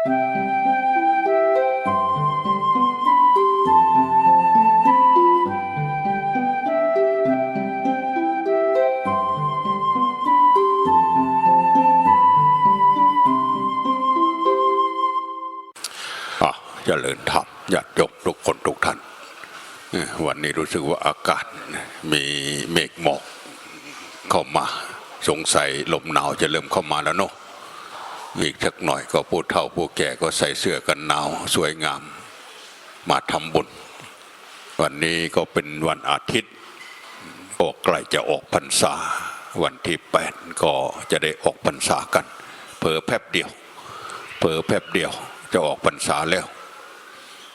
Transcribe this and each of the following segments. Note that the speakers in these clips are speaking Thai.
อะเจริญธรรมญาติโยมทุกคนทุกท่าน วันนี้รู้สึกว่าอากาศมีเมฆหมอกเข้ามาสงสัยลมหนาวจะเริ่มเข้ามาแล้วเนาะ อีกสักหน่อยก็ผู้เฒ่าผู้แก่ก็ใส่เสื้อกันหนาวสวยงาม มาทำบุญ วันนี้ก็เป็นวันอาทิตย์ออกใกล้จะออกพรรษา วันที่แปดก็จะได้ออกพรรษากันเพอแป๊บเดียว เผอแป๊บเดียวจะออกพรรษาแล้ว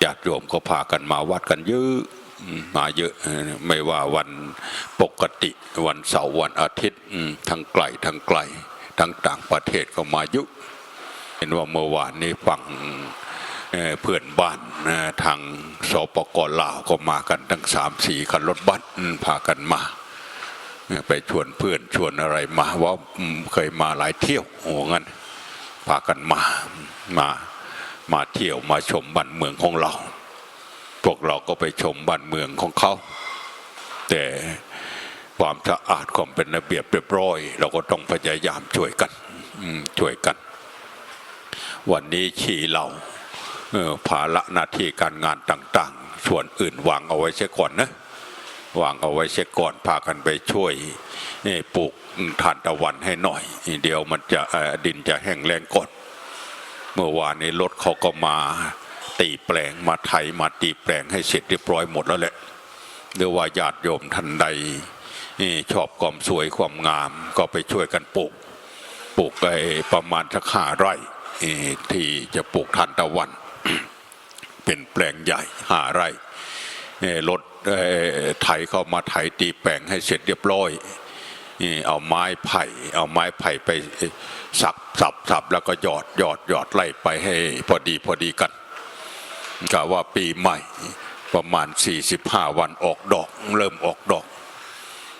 ญาติโยมก็พากันมาวัดกันเยอะมาเยอะไม่ว่าวันปกติวันเสาร์วันอาทิตย์ทั้งไกลทั้งไกล ทั้งต่างประเทศก็มายอะเห็นว่าเมื่อวานนี้ฝั่งเเพื่อนบ้านทางสปกลาวก็มากันทั้งสามสี่คันรถบัสพากันมา ไปชวนเพื่อนชวนอะไรมาว่าเคยมาหลายเที่ยวโอ้งั้นพากันมามามาเที่ยวมาชมบ้านเมืองของเรา พวกเราก็ไปชมบ้านเมืองของเขา แต่ ความสะอาดความเป็นระเบียบเรียบร้อย เราก็ต้องพยายามช่วยกันช่วยกัน วันนี้ขี่เราเอ่อภาระหน้าที่การงานต่าง ๆ ส่วนอื่นวางเอาไว้เสียก่อนนะวางเอาไว้เสียก่อนพากันไปช่วยปลูกทานตะวันให้หน่อย เดี๋ยวมันจะดินจะแห้งแล้งก่อนเมื่อวานนี้รถเขาก็มาตีแปลงมาไถมาตีแปลงให้เสร็จเรียบร้อยหมดแล้วแหละหรือว่าญาติโยมท่านใด ชอบความสวยความงาม ก็ไปช่วยกันปลูกปลูกไอ้ประมาณสักห้าไร่ที่จะปลูกทานตะวัน เป็นแปลงใหญ่ห้าไร่รถไถเข้ามาไถตีแปลงให้เสร็จเรียบร้อยเอาไม้ไผ่เอาไม้ไผ่ไปสับสับสับแล้วก็หยอดหยอดหยอดไล่ไปให้ พอดีพอดีกันกะว่าปีใหม่ประมาณ 45 วันออกดอก เริ่มออกดอก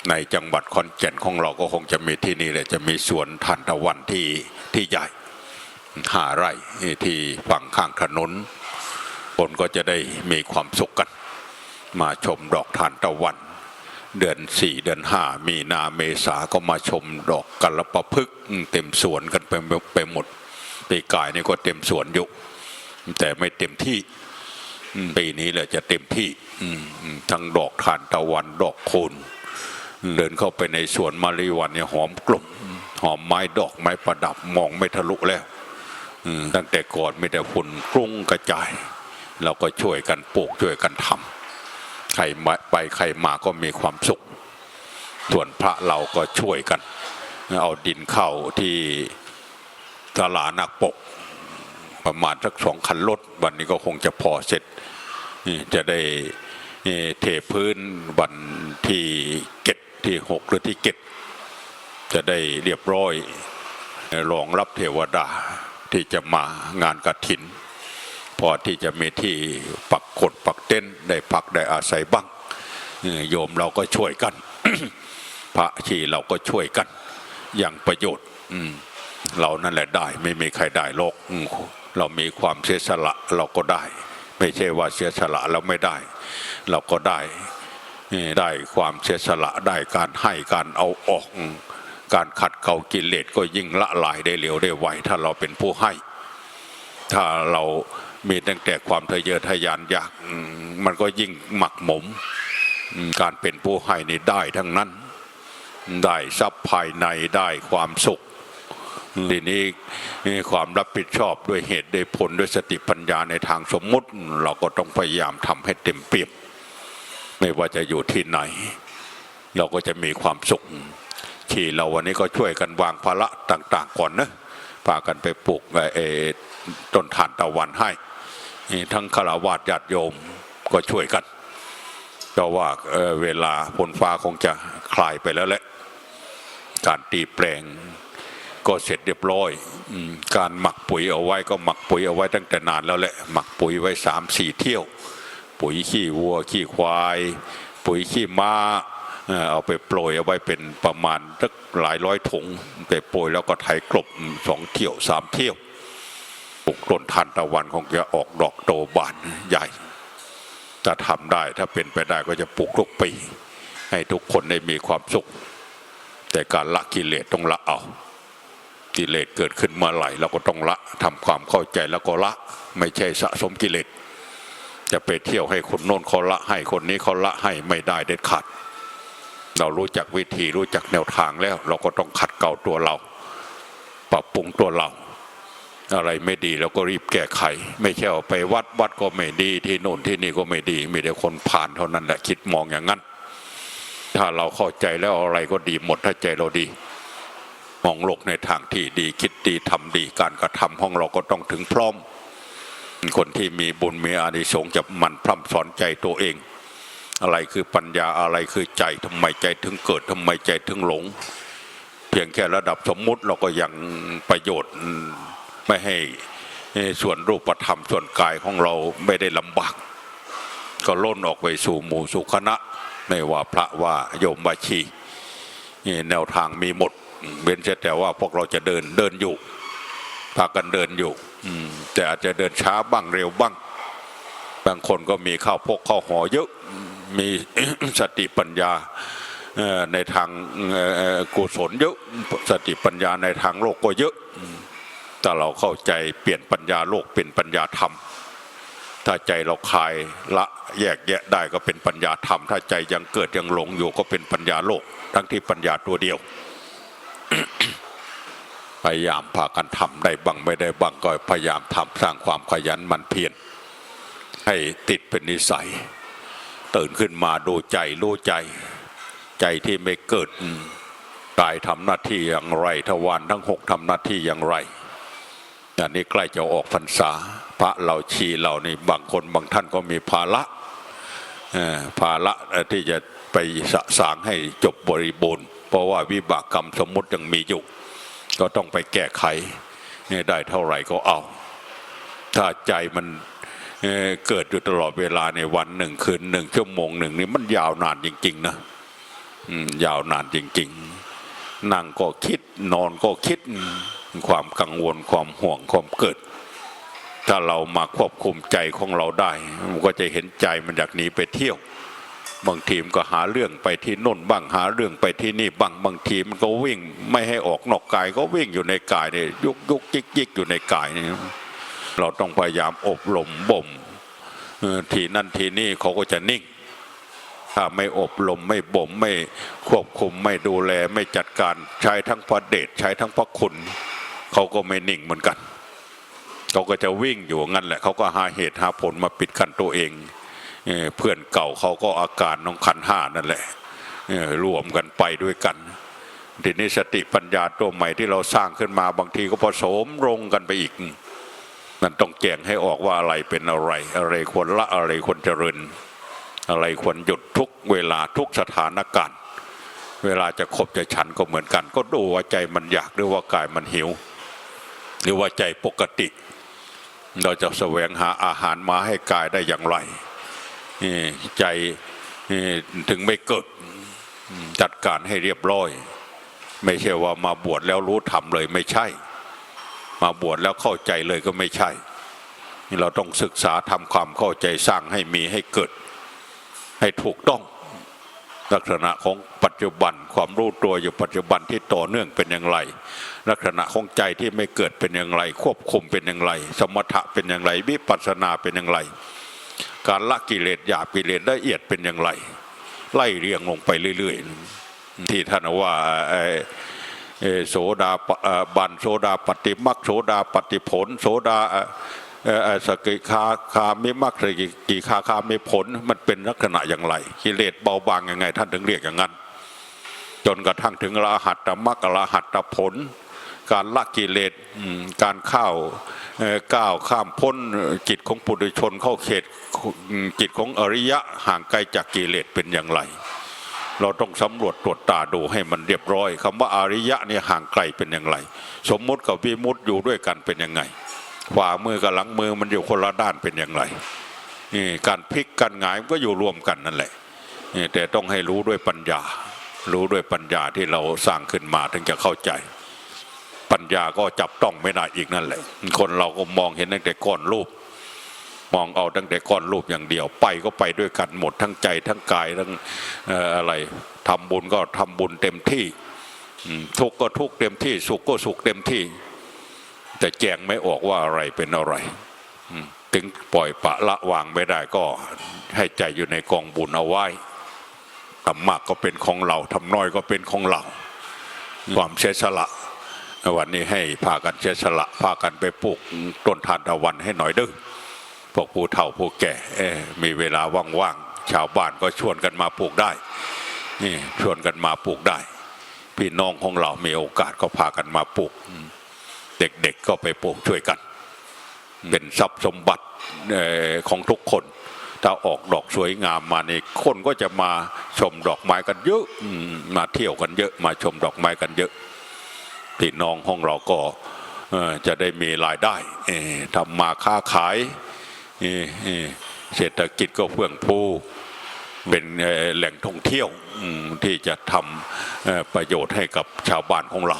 ในจังหวัดขอนแก่นของเราก็คงจะมีที่นี่แหละจะมีสวนทานตะวันที่ที่ใหญ่ห้าไร่ที่ฝั่งข้างถนนคนก็จะได้มีความสุขกัน มาชมดอกทานตะวัน เดือนสี่เดือนห้ามีนาเมษาก็มาชมดอกกัลปะพึกษ์เต็มสวนกันไปไปหมดปีกายนี่ก็เต็มสวนอยู่แต่ไม่เต็มที่ปีนี้แหละจะเต็มที่ทั้งดอกทานตะวันดอกคูณ เดินเข้าไปในสวนมาริวันเนี่ยหอมกลุ่มหอมไม้ดอกไม้ประดับมองไม่ทะลุแล้วตั้งแต่ก่อนมีแต่ฝุ่นกรุ้งกระจาย เราก็ช่วยกันปลูกช่วยกันทำใครไปใครมาก็มีความสุข ส่วนพระเราก็ช่วยกัน เอาดินเข้าที่ตลาดนักปก ประมาณสักสองคันรถวันนี้ก็คงจะพอเสร็จนี่จะได้เทพื้นวันที่เก็ด ที่หกหรือที่เก็ดจะได้เรียบร้อยรองรับเทวดาที่จะมางานกฐิน พอที่จะมีที่ปักกดปักเต้นได้พักได้อาศัยบ้างโยมเราก็ช่วยกัน พระชีเราก็ช่วยกันอย่างประโยชน์เรานั่นแหละได้ไม่มีใครได้โลกเรามีความเสียสละเราก็ได้ ไม่ใช่ว่าเสียสละแล้วไม่ได้ เราก็ได้ เอ่ได้ความเสียสละได้การให้การเอาออก การขัดเกลากิเลสก็ยิ่งละลายได้เร็วได้ไวถ้าเราเป็นผู้ให้ ถ้าเรามีตั้งแต่ความทะเยอทะยานอยากมันก็ยิ่งหมักหมมอืมการเป็นผู้ให้นี่ได้ทั้งนั้น ได้ทรัพย์ภายในได้ความสุขทีนี้ความรับผิดชอบด้วยเหตุด้วยผลด้วยสติปัญญาในทางสมมุติ เราก็ต้องพยายามทำให้เต็มเปี่ยม ไม่ว่าจะอยู่ที่ไหน เราก็จะมีความสุข ที่เราวันนี้ก็ช่วยกันวางภาระต่าง ๆ ก่อนนะพากันไปปลูกเอ่อต้นทานตะวันให้ทั้งฆราวาสญาติโยมก็ช่วยกันเพราะว่าเเวลาฝนฟ้าคงจะคลายไปแล้วแหละการตีแปลงก็เสร็จเรียบร้อยอการหมักปุ๋ยเอาไว้ก็หมักปุ๋ยเอาไว้ตั้งแต่นานแล้วแหละหมักปุ๋ยไว้สามสี่เที่ยว ปุ๋ยขี้วัวขี้ควาย ปุ๋ยขี้ม้าเอาไปโปรยเอาไว้เป็นประมาณสักหลายร้อยถุงแต่โปรยแล้วก็ไถกลบสองเที่ยวสามเที่ยวปลูกต้นทานตะวันคงจะออกดอกโตบานใหญ่ถ้าทำได้ถ้าเป็นไปได้ก็จะปลูกทุกปี ให้ทุกคนได้มีความสุข แต่การละกิเลสต้องละเอากิเลสเกิดขึ้นเมื่อไหร่เราก็ต้องละทำความเข้าใจแล้วก็ละ ไม่ใช่สะสมกิเลส จะไปเที่ยวให้คนโน้นเขาละให้คนนี้เขาละให้ไม่ได้เด็ดขาด เรารู้จักวิธีรู้จักแนวทางแล้ว เราก็ต้องขัดเกลาตัวเรา ปรับปรุงตัวเรา อะไรไม่ดีเราก็รีบแก้ไข ไม่ใช่ไปวัดวัดก็ไม่ดีที่โน่นที่นี่ก็ไม่ดี มีแต่คนผ่านเท่านั้นแหละคิดมองอย่างนั้น ถ้าเราเข้าใจแล้วอะไรก็ดีหมดถ้าใจเราดีมองโลกในทางที่ดีคิดดีทำดีการกระทำของเราก็ต้องถึงพร้อม คนที่มีบุญมีอานิสงส์จะมันพร่ำสอนใจตัวเอง อะไรคือปัญญาอะไรคือใจทำไมใจถึงเกิดทำไมใจถึงหลง เพียงแค่ระดับสมมุติเราก็ยังประโยชน์ไม่ให้ส่วนรูปธรรมส่วนกายของเราไม่ได้ลำบาก ก็ล้นออกไปสู่หมู่สู่คณะไม่ว่าพระว่าโยมบาชีแนวทางมีหมดเว้นแต่ว่าพวกเราจะเดินเดินอยู่พากันเดินอยู่ แต่อาจจะเดินช้าบ้างเร็วบ้าง บางคนก็มีข้าวพกข้าวหอเยอะมีสติปัญญาในทางกุศลเยอะสติปัญญาในทางโลกก็เยอะ แต่เราเข้าใจเปลี่ยนปัญญาโลกเป็นปัญญาธรรม ถ้าใจเราคลายละแยกแยะได้ก็เป็นปัญญาธรรม ถ้าใจยังเกิดยังหลงอยู่ก็เป็นปัญญาโลก ทั้งที่ปัญญาตัวเดียว พยายามพากันทำได้บังไม่ได้บังก็พยายามทำสร้างความขยันมันเพียรให้ติดเป็นนิสัย ตื่นขึ้นมาดูใจรู้ใจ ใจที่ไม่เกิดกายทำหน้าที่อย่างไรทวารทั้งหกทำหน้าที่อย่างไรอันนี้ใกล้จะออกพรรษา พระเราชีเรานี่บางคนบางท่านก็มีภาระภาระที่จะไปสะสางให้จบบริบูรณ์ เพราะว่าวิบากกรรมสมมติยังมีอยู่ ก็ต้องไปแก้ไขได้เท่าไหร่ก็เอา ถ้าใจมันเเกิดอยู่ตลอดเวลาในวันหนึ่งคืนหนึ่งชั่วโมงหนึ่งนี่มันยาวนานจริง ๆ นะยาวนานจริง ๆ นั่งก็คิดนอนก็คิดความกังวลความห่วงความเกิด ถ้าเรามาควบคุมใจของเราได้ มันก็จะเห็นใจมันอยากหนีไปเที่ยว บางทีมก็หาเรื่องไปที่น่นบ้างหาเรื่องไปที่นี่บ้างบางทีมันก็วิ่งไม่ให้ออกนอกกาย ก็วิ่งอยู่ในกายเนี่ยยุกยุกยิกยิกอยู่ในกายเนี่ยเราต้องพยายามอบรมบ่มทีนั่นทีนี่เขาก็จะนิ่ง ถ้าไม่อบรมไม่บ่มไม่ควบคุมไม่ดูแลไม่จัดการใช้ทั้งพระเดชใช้ทั้งพระคุณเขาก็ไม่นิ่งเหมือนกันเขาก็จะวิ่งอยู่งั้นแหละเขาก็หาเหตุหาผลมาปิดกั้นตัวเอง เพื่อนเก่าเขาก็อาการน้องขันห้านั่นแหละรวมกันไปด้วยกันทีนี้สติปัญญาตัวใหม่ที่เราสร้างขึ้นมาบางทีก็ผสมรงกันไปอีกนั่นต้องแจงให้ออกว่าอะไรเป็นอะไร อะไรควรละอะไรควรเจริญ อะไรควรหยุดทุกเวลาทุกสถานการณ์ เวลาจะขบจะฉันก็เหมือนกัน ก็ดูว่าใจมันอยากหรือว่ากายมันหิว หรือว่าใจปกติ เราจะแสวงหาอาหารมาให้กายได้อย่างไร ใจถึงไม่เกิดจัดการให้เรียบร้อย ไม่ใช่ว่ามาบวชแล้วรู้ทำเลยไม่ใช่ มาบวชแล้วเข้าใจเลยก็ไม่ใช่เราต้องศึกษาทำความเข้าใจสร้างให้มีให้เกิด ให้ถูกต้อง ลักษณะของปัจจุบันความรู้ตัวอยู่ปัจจุบันที่ต่อเนื่องเป็นอย่างไร ลักษณะของใจที่ไม่เกิดเป็นอย่างไร ควบคุมเป็นอย่างไร สมถะเป็นอย่างไร วิปัสสนาเป็นอย่างไร การละกิเลสหยาบกิเลสละเอียดเป็นอย่างไร ไล่เรียงลงไปเรื่อยๆ ที่ท่านว่าโสดาบันโสดาปฏิมักโสดาปฏิผล โสดาสกิคาคามิมักสกิกิคาคามิผลมันเป็นลักษณะอย่างไรกิเลสเบาบางยังไง ท่านถึงเรียกอย่างนั้น จนกระทั่งถึงอรหัตตมรรคอรหัตตผล การละกิเลสการเข้าก้าวข้ามพ้นจิตของปุถุชนเข้าเขตจิตของอริยะห่างไกลจากกิเลสเป็นอย่างไร เราต้องสำรวจตรวจตาดูให้มันเรียบร้อยคำว่าอริยะเนี่ยห่างไกลเป็นอย่างไร สมมติกับวิมุติอยู่ด้วยกันเป็นยังไงขวามือกับหลังมือมันอยู่คนละด้านเป็นอย่างไรนี่การพลิกกันหงายก็อยู่รวมกันนั่นแหละนี่แต่ต้องให้รู้ด้วยปัญญา รู้ด้วยปัญญาที่เราสร้างขึ้นมาถึงจะเข้าใจ ปัญญาก็จับต้องไม่ได้อีกนั่นแหละ คนเราก็มองเห็นตั้งแต่ก้อนรูป มองเอาตั้งแต่ก้อนรูปอย่างเดียว ไปก็ไปด้วยกันหมดทั้งใจทั้งกายทั้งออะไรทำบุญก็ทำบุญเต็มที่ทุกข์ก็ทุกข์เต็มที่ สุขก็สุขเต็มที่ แต่แจงไม่ออกว่าอะไรเป็นอะไรถึงปล่อยปะละวางไม่ได้ก็ให้ใจอยู่ในกองบุญเอาไว้ทำมากก็เป็นของเราทำน้อยก็เป็นของเรา ความเสียสละ วันนี้ให้พากันเสียสละพากันไปปลูกต้นทานตะวันให้หน่อยเด้อพวกผู้เฒ่าผู้แก่มีเวลาว่างๆชาวบ้านก็ชวนกันมาปลูกได้นี่ชวนกันมาปลูกได้ พี่น้องของเรา มีโอกาสก็พากันมาปลูก เด็กๆก็ไปปลูกช่วยกัน เป็นทรัพย์สมบัติของทุกคน ถ้าออกดอกสวยงามมานี่คนก็จะมาชมดอกไม้กันเยอะมาเที่ยวกันเยอะ มาชมดอกไม้กันเยอะ พี่น้องของเราก็จะได้มีรายได้ทำมาค้าขายเศรษฐกิจก็เฟื่องฟูเป็นแหล่งท่องเที่ยวที่จะทำประโยชน์ให้กับชาวบ้านของเรา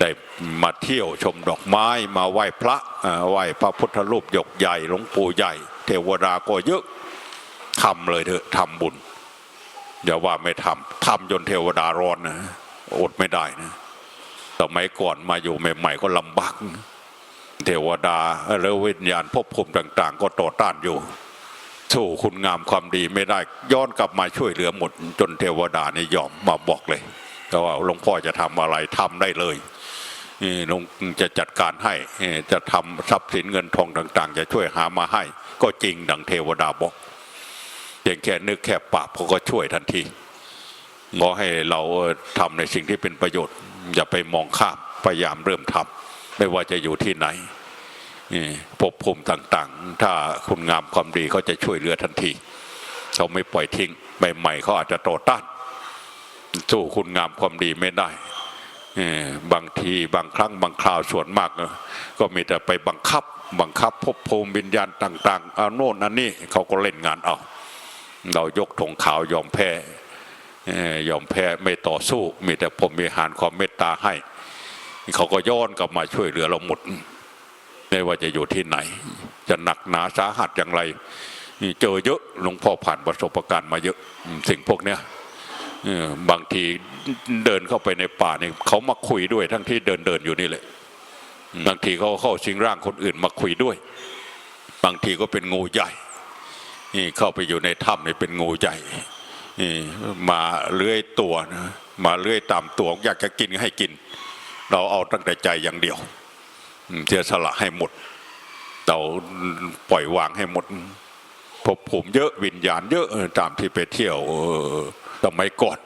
ได้มาเที่ยวชมดอกไม้มาไหว้พระไหว้พระพุทธรูปหยกใหญ่หลวงปู่ใหญ่ เทวดาก็เยอะทำเลยเถอะทำบุญอย่าว่าไม่ทำทำจนเทวดาร้อนนะอดไม่ได้นะ สมัยก่อนมาอยู่ใหม่ ๆ ก็ลำบากเทวดาแล้ววิญญาณภพภูมิต่าง ๆ ก็ต่อต้านอยู่ สู้คุณงามความดีไม่ได้ย้อนกลับมาช่วยเหลือหมด จนเทวดานี่ยอมมาบอกเลยแต่ว่าหลวงพ่อจะทำอะไรทำได้เลยนี่หลวงจะจัดการให้จะทำทรัพย์สินเงินทองต่าง ๆ จะช่วยหามาให้ ก็จริงดังเทวดาบอกเพียงแค่นึกแค่ปากเขาก็ช่วยทันทีขอให้เราทำในสิ่งที่เป็นประโยชน์ อย่าไปมองข้ามพยายามเริ่มทำไม่ว่าจะอยู่ที่ไหนนี่ภพภูมิต่างๆ ถ้าคุณงามความดีเขาจะช่วยเหลือทันที เขาไม่ปล่อยทิ้งใหม่ๆเขาอาจจะโตต้านสู้คุณงามความดีไม่ได้บางทีบางครั้งบางคราวส่วนมาก ก็มีแต่ไปบังคับ บังคับภพภูมิวิญญาณต่างๆเอาโน่นอันนี้เขาก็เล่นงานเอาเรายกธงขาวยอมแพ้ ยอมแพ้ไม่ต่อสู้ มีแต่ผมมีหารความเมตตาให้ เขาก็ย้อนกลับมาช่วยเหลือเราหมดไม่ว่าจะอยู่ที่ไหน จะหนักหนาสาหัสอย่างไร เจอเยอะหลวงพ่อผ่านประสบการณ์มาเยอะสิ่งพวกเนี้ยบางทีเดินเข้าไปในป่าเนี่ยเขามาคุยด้วยทั้งที่เดินเดินอยู่นี่แหละบางทีเขาเข้าสิงร่างคนอื่นมาคุยด้วย บางทีก็เป็นงูใหญ่นี่เข้าไปอยู่ในถ้ำนี่เป็นงูใหญ่ มาเลื้อยตัวนะมาเลื้อยตามตัวอยากจะกินก็ให้กิน เราเอาตั้งแต่ใจอย่างเดียวเสียสละให้หมดเราปล่อยวางให้หมดภพภูมิเยอะวิญญาณเยอะตามที่ไปเที่ยวเออสมัยก่อน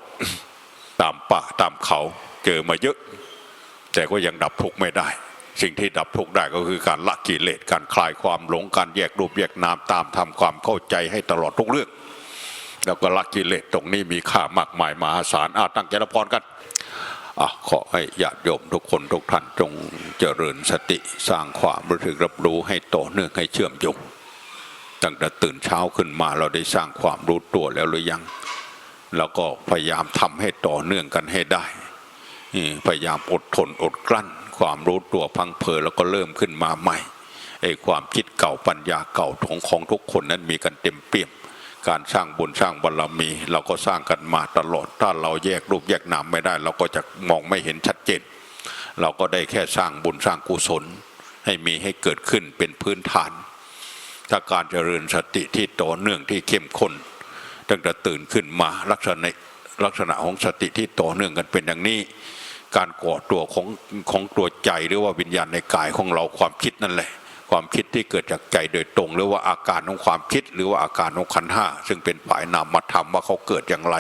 ตามป่าตามเขาเจอมาเยอะ แต่ก็ยังดับทุกข์ไม่ได้ สิ่งที่ดับทุกข์ได้ก็คือการละกิเลสการคลายความหลงการแยกรูปแยกนามตามทำความเข้าใจให้ตลอดทุกเรื่อง แล้วก็ละกิเลสตรงนี้มีค่ามากมายมหาศาลอาตั้งใจรับพรกันอะขอให้ญาติโยมทุกคนทุกท่านจงเจริญสติสร้างความรู้สึกรับรู้ให้ต่อเนื่องให้เชื่อมโยงตั้งแต่ตื่นเช้าขึ้นมาเราได้สร้างความรู้ตัวแล้วหรือยัง แล้วก็พยายามทำให้ต่อเนื่องกันให้ได้พยายามอดทนอดกลั้น ความรู้ตัวพังเพอแล้วก็เริ่มขึ้นมาใหม่ไอ้ความคิดเก่าปัญญาเก่าของของทุกคนนั้นมีกันเต็มเปี่ยม การสร้างบุญสร้างบารมี เราก็สร้างกันมาตลอด ถ้าเราแยกรูปแยกนามไม่ได้ เราก็จะมองไม่เห็นชัดเจน เราก็ได้แค่สร้างบุญสร้างกุศล ให้มีให้เกิดขึ้นเป็นพื้นฐาน ถ้าการเจริญสติที่ต่อเนื่องที่เข้มข้นตั้งแต่ตื่นขึ้นมาลักษณะลักษณะของสติที่ต่อเนื่องกันเป็นอย่างนี้ การก่อตัวของของตัวใจหรือว่าวิญญาณในกายของเราความคิดนั่นแหละ ความคิดที่เกิดจากใจโดยตรง หรือว่าอาการของความคิดหรือว่าอาการของขันห้าซึ่งเป็นฝ่ายนามธรรมว่าเขาเกิดอย่างไร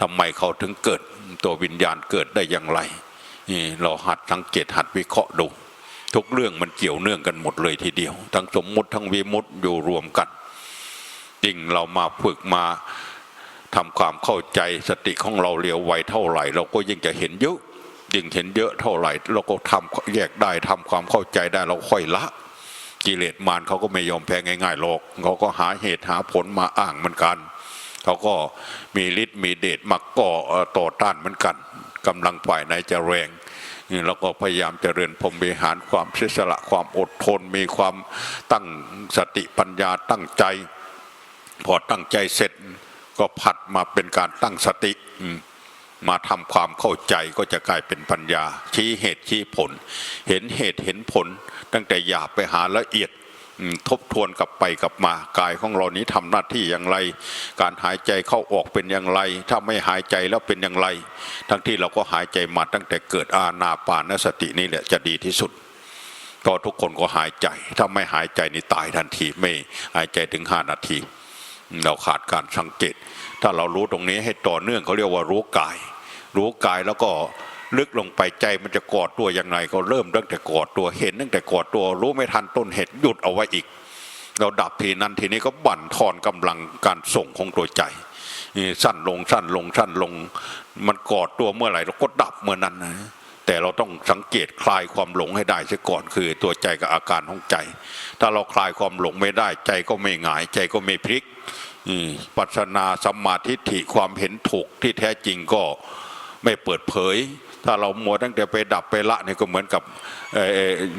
ทำไมเขาถึงเกิดตัววิญญาณเกิดได้อย่างไรเราหัดสังเกตหัดวิเคราะห์ดูทุกเรื่องมันเกี่ยวเนื่องกันหมดเลยทีเดียว ทั้งสมมุติทั้งวิมุตติอยู่รวมกันจริงเรามาฝึกมาทำความเข้าใจสติของเราเรียวไวเท่าไหร่ เราก็ยิ่งจะเห็นเยอะยิ่งเห็นเยอะเท่าไหร่ เราก็ทำแยกได้ทำความเข้าใจได้เราค่อยละ กิเลสมารเขาก็ไม่ยอมแพ้ง่ายๆหรอกเขาก็หาเหตุหาผลมาอ้างเหมือนกัน เขาก็มีฤทธิ์มีเดชมาก่อเอ่อต่อต้านเหมือนกันกำลังฝ่ายไหนจะแรงนี่เราก็พยายามเจริญพรมวิหารความเสียสละความอดทน มีความตั้งสติปัญญาตั้งใจ พอตั้งใจเสร็จก็ผัดมาเป็นการตั้งสติอื มาทำความเข้าใจก็จะกลายเป็นปัญญา ชี้เหตุชี้ผล เห็นเหตุเห็นผล ตั้งแต่หยาบไปหาละเอียดทบทวนกลับไปกลับมากายของเรานี้ทำหน้าที่อย่างไร การหายใจเข้าออกเป็นอย่างไร ถ้าไม่หายใจแล้วเป็นอย่างไร ทั้งที่เราก็หายใจมาตั้งแต่เกิดอาณาปานสตินี่แหละจะดีที่สุดก็ทุกคนก็หายใจ ถ้าไม่หายใจนี่ตายทันทีไม่หายใจถึงห้านาที เราขาดการสังเกต ถ้าเรารู้ตรงนี้ให้ต่อเนื่องเขาเรียกว่ารู้กาย รู้กายแล้วก็ลึกลงไปใจมันจะกอดตัวยังไงก็เริ่มตั้งแต่กอดตัวเห็นตั้งแต่กอดตัว รู้ไม่ทันต้นเหตุหยุดเอาไว้อีก เราดับทีนั้นทีนี้ก็บั่นทอนกำลังการส่งของตัวใจนี่สั้นลงสั้นลงสั้นลง มันกอดตัวเมื่อไหร่เราก็ดับเมื่อนั้นนะแต่เราต้องสังเกตคลายความหลงให้ได้เสียก่อนคือตัวใจกับอาการของใจ ถ้าเราคลายความหลงไม่ได้ใจก็ไม่หงาย ใจก็ไม่พลิกอืมปัสนาสัมมาทิฏฐิความเห็นถูกที่แท้จริงก็ ไม่เปิดเผย ถ้าเรามัวตั้งแต่ไปดับไปละเนี่ยก็เหมือนกับ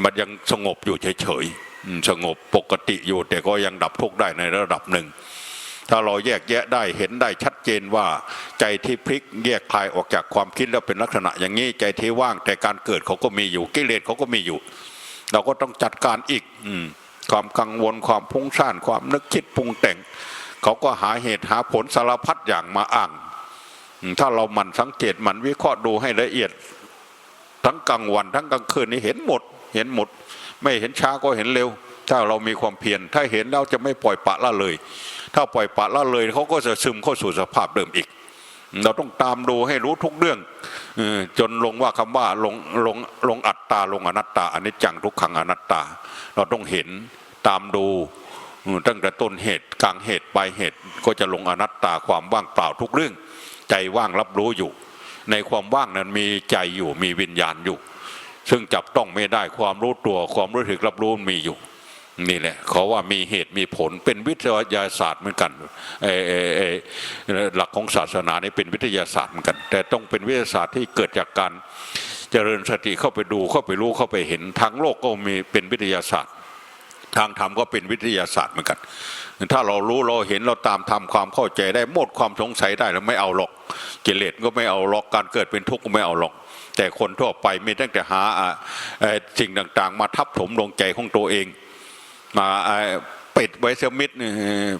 มันยังสงบอยู่เฉยๆสงบปกติอยู่ แต่ก็ยังดับทุกข์ได้ในระดับหนึ่ง ถ้าเราแยกแยะได้เห็นได้ชัดเจนว่า ใจที่พลิกแยกคลายออกจากความคิดแล้วเป็นลักษณะอย่างนี้ใจที่ว่างแต่การเกิดเขาก็มีอยู่กิเลสเขาก็มีอยู่ เราก็ต้องจัดการอีกอความกังวลความพุ่งซ่านความนึกคิดปรุงแต่ง เขาก็หาเหตุหาผลสารพัดอย่างมาอ้าง ถ้าเราหมั่นสังเกตหมั่นวิเคราะห์ดูให้ละเอียด ทั้งกลางวันทั้งกลางคืนนี่เห็นหมด เห็นหมด ไม่เห็นช้าก็เห็นเร็ว ถ้าเรามีความเพียรถ้าเห็นแล้วจะไม่ปล่อยปะละเลย ถ้าปล่อยปะละเลยเขาก็จะซึมเข้าสู่สภาพเดิมอีก เราต้องตามดูให้รู้ทุกเรื่องจนลงว่าคำว่าลงลงลงอัตตาลงอนัตตาอันนี้จังทุกขังอนัตตา เราต้องเห็นตามดูตั้งแต่ต้นเหตุกลางเหตุปลายเหตุก็จะลงอนัตตาความว่างเปล่าทุกเรื่อง ใจว่างรับรู้อยู่ ในความว่างนั้นมีใจอยู่มีวิญญาณอยู่ ซึ่งจับต้องไม่ได้ความรู้ตัวความรู้สึกรับรู้มีอยู่นี่แหละเขาว่ามีเหตุมีผลเป็นวิทยาศาสตร์เหมือนกันหลักของศาสนานี่เป็นวิทยาศาสตร์เหมือนกัน แต่ต้องเป็นวิทยาศาสตร์ที่เกิดจากการเจริญสติเข้าไปดูเข้าไปรู้เข้าไปเห็นทางโลกก็มีเป็นวิทยาศาสตร์ ทางธรรมก็เป็นวิทยาศาสตร์เหมือนกัน ถ้าเรารู้เราเห็นเราตามทำความเข้าใจได้หมดความสงสัยได้แล้วไม่เอาหรอกกิเลสก็ไม่เอาหรอกการเกิดเป็นทุกข์ก็ไม่เอาหรอก แต่คนทั่วไปมีตั้งแต่หาสิ่งต่างๆ มาทับถมดวงใจของตัวเอง มาเปิดไว้เสียมิด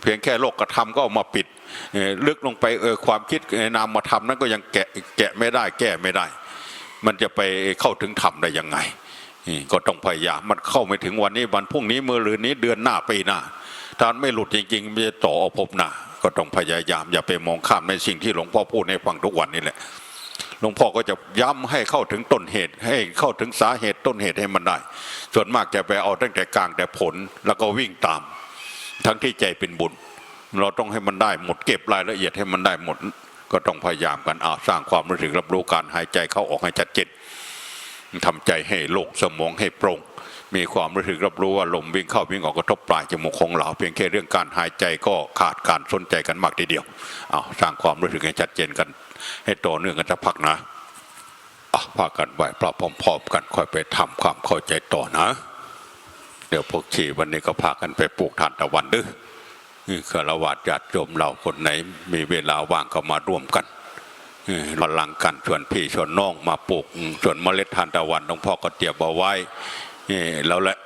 เพียงแค่โลกกระทำก็เอามาปิดลึกลงไปเออความคิดนามมาทำนั้นก็ยังแกะแกะไม่ได้แก้ไม่ได้ มันจะไปเข้าถึงธรรมได้ยังไง ก็ต้องพยายามมันเข้าไม่ถึงวันนี้วันพรุ่งนี้เมื่อรืนนี้เดือนหน้าปีหน้าถ้าไม่หลุดจริงๆมันจะต่ออาพบหน้าก็ต้องพยายาม อย่าไปมองข้ามในสิ่งที่หลวงพ่อพูดในฟังทุกวันนี่แหละหลวงพ่อก็จะย้ำให้เข้าถึงต้นเหตุ ให้เข้าถึงสาเหตุต้นเหตุให้มันได้ ส่วนมากจะไปเอาตั้งแต่กลางแต่ผลแล้วก็วิ่งตาม ทั้งที่ใจเป็นบุญ เราต้องให้มันได้หมดเก็บรายละเอียดให้มันได้หมด ก็ต้องพยายามกันอาสร้างความรู้สึกรับรู้การหายใจเข้าออกให้ชัดเจน ทำใจให้โล่งสมองให้โปร่งมีความรู้สึกรับรู้ว่าลมวิ่งเข้าวิ่งออกกระทบปลายจมูกของเรา เพียงแค่เรื่องการหายใจก็ขาดการสนใจกันมากทีเดียวเอาสร้างความรู้สึกให้ชัดเจนกัน ให้ต่อเนื่องกันสักพักนะอะพากันไหวพระพร้อมๆกันค่อยไปทำความเข้าใจต่อนะ เดี๋ยวพวกชีวันนี้ก็พากันไปปลูกทานตะวันเด้อนี่คารวะญาติโยมเราคนไหนมีเวลาว่างก็มาร่วมกัน พลังกันชวนพี่ชวนน้องมาปลูกส่วนเมล็ดทานตะวันหลวงพ่อก็เตรียมเอาไว้แล้วแหละ